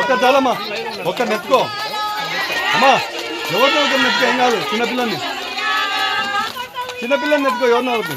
ఒక్క చాలమ్మా ఒక్క నెత్తుకో. అమ్మా ఎవరిని ఒకరు నెత్తుకో ఏం కాదు చిన్నపిల్లని. చిన్నపిల్లని నెత్తుకో ఎవరిని ఒకరు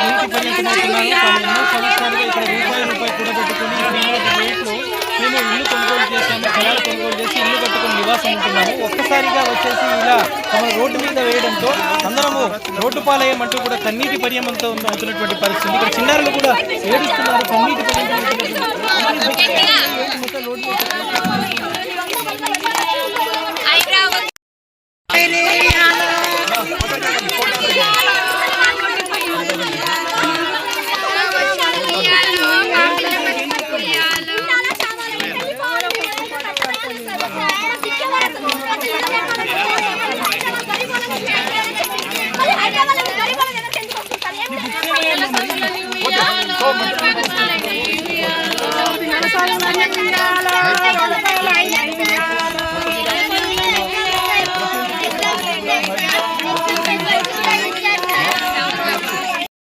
మహిళలు అంతా కమ్యూనిటీ పర్యటనవుతున్నారు తాము ఎన్నో సంవత్సరాలుగా ఇక్కడ రూపాయి రూపాయి కూడబెట్టుకుని శ్రీనివాస రేట్లో మేము ఇల్లు కొనుగోలు చేసాము స్థలాలు కొనుగోలు చేసి ఇల్లు కట్టుకుని నివాసం ఉంటున్నాము. ఒక్కసారిగా వచ్చేసి ఇలా తమ రోడ్డు మీద వేయడంతో అందరము రోడ్డు పాలయ్యమంటూ కూడా కన్నీటి పర్యమంతో అవుతున్నటువంటి పరిస్థితి. ఇక్కడ చిన్నారులు కూడా ఏడుస్తున్నారు ¡Gracias!